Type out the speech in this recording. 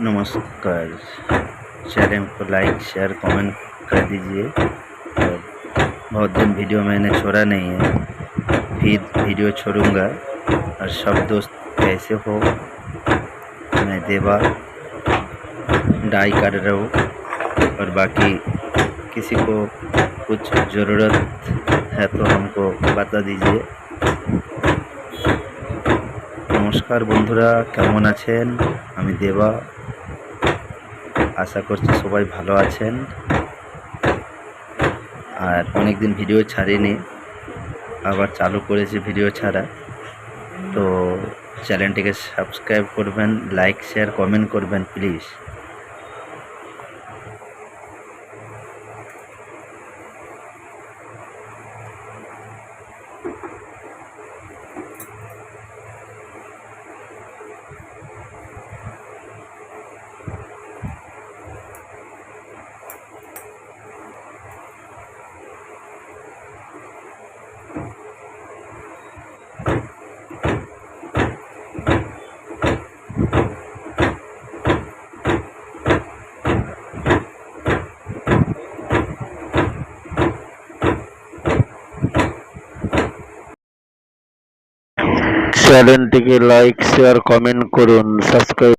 नमस्कार चैनल को like share comment कर दीजिए और बहुत दिन वीडियो मैंने छोड़ा नहीं है फिर वीडियो छोड़ूंगा और सब दोस्त कैसे हो मैं देवा डाई कर रहा हूँ और बाकी किसी को कुछ ज़रूरत है तो हमको बता दीजिए নমস্কার বন্ধুরা কেমন আছেন আমি দেবা আশা করছি সবাই ভালো আছেন। আর অনেক দিন ভিডিও ছাড়িনি, আবার চালু করেছি ভিডিও ছাড়া। তো চ্যানেলটিকে সাবস্ক্রাইব করবেন, লাইক, শেয়ার, কমেন্ট করবেন, প্লিজ। চ্যানেলটিকে লাইক শেয়ার কমেন্ট করুন সাবস্ক্রাইব